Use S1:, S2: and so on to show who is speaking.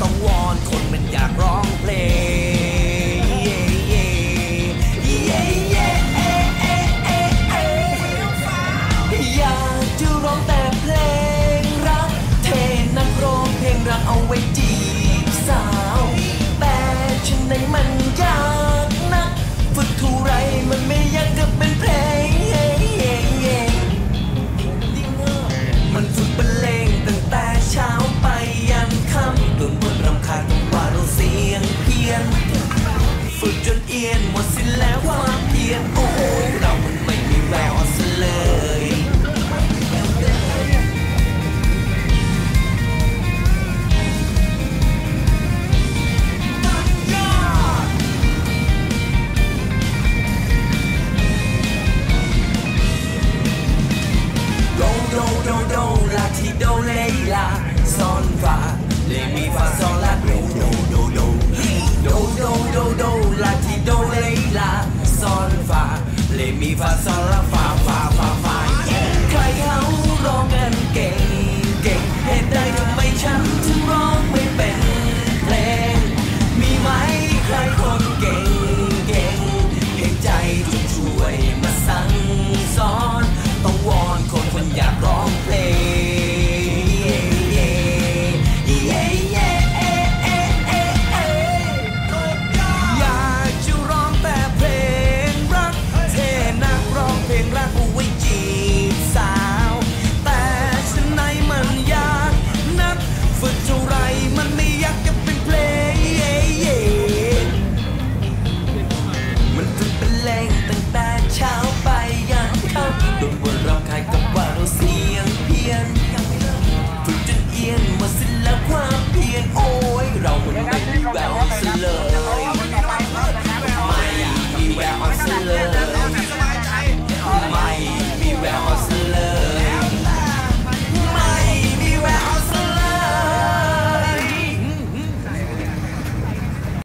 S1: ต้องวอนคนมันอยากร้องเพลงอยากจะร้องแต่เพลงรัก เทนักร้องเพลงรักเอาไว้จีบสาว แต่ฉันไม่ la, son fa lê mi fa son la, do do do do do do do do, la, ti, do lê la, son fa lê mi fa son